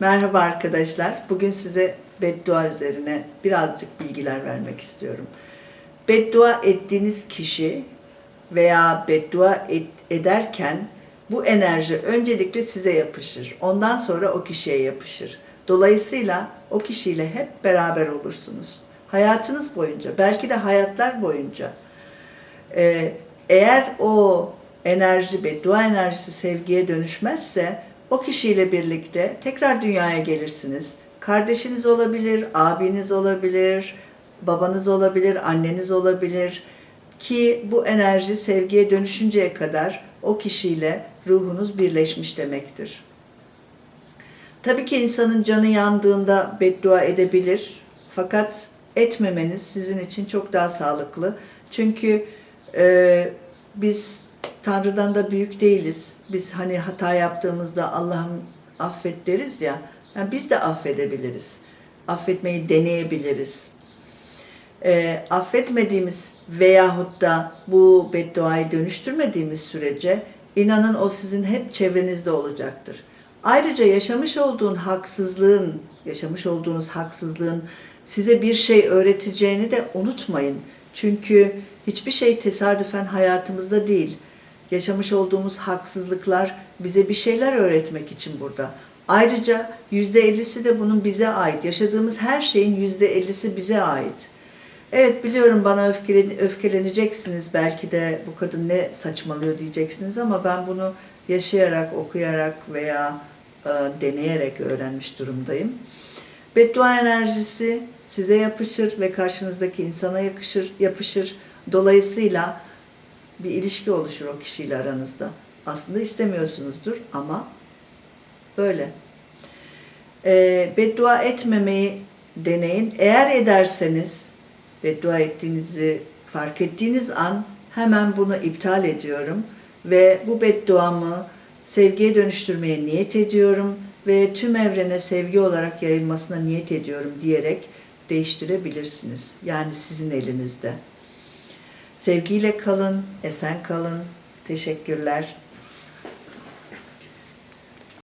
Merhaba arkadaşlar. Bugün size beddua üzerine birazcık bilgiler vermek istiyorum. Beddua ettiğiniz kişi veya beddua et- ederken bu enerji öncelikle size yapışır. Ondan sonra o kişiye yapışır. Dolayısıyla o kişiyle hep beraber olursunuz. Hayatınız boyunca, belki de hayatlar boyunca. Ee, eğer o enerji, beddua enerjisi sevgiye dönüşmezse o kişiyle birlikte tekrar dünyaya gelirsiniz. Kardeşiniz olabilir, abiniz olabilir, babanız olabilir, anneniz olabilir ki bu enerji sevgiye dönüşünceye kadar o kişiyle ruhunuz birleşmiş demektir. Tabii ki insanın canı yandığında beddua edebilir. Fakat etmemeniz sizin için çok daha sağlıklı. Çünkü e, biz Tanrı'dan da büyük değiliz. Biz hani hata yaptığımızda Allah'ım affet deriz ya. Yani biz de affedebiliriz. Affetmeyi deneyebiliriz. E, affetmediğimiz veyahut da bu bedduayı dönüştürmediğimiz sürece inanın o sizin hep çevrenizde olacaktır. Ayrıca yaşamış olduğun haksızlığın, yaşamış olduğunuz haksızlığın size bir şey öğreteceğini de unutmayın. Çünkü hiçbir şey tesadüfen hayatımızda değil. Yaşamış olduğumuz haksızlıklar bize bir şeyler öğretmek için burada. Ayrıca yüzde ellisi de bunun bize ait. Yaşadığımız her şeyin yüzde ellisi bize ait. Evet biliyorum bana öfkelen, öfkeleneceksiniz belki de bu kadın ne saçmalıyor diyeceksiniz ama ben bunu yaşayarak, okuyarak veya e, deneyerek öğrenmiş durumdayım. Beddua enerjisi size yapışır ve karşınızdaki insana yakışır, yapışır. Dolayısıyla bir ilişki oluşur o kişiyle aranızda. Aslında istemiyorsunuzdur ama böyle. E, beddua etmemeyi deneyin. Eğer ederseniz beddua ettiğinizi fark ettiğiniz an hemen bunu iptal ediyorum ve bu bedduamı sevgiye dönüştürmeye niyet ediyorum ve tüm evrene sevgi olarak yayılmasına niyet ediyorum diyerek değiştirebilirsiniz. Yani sizin elinizde. Sevgiyle kalın, esen kalın. Teşekkürler.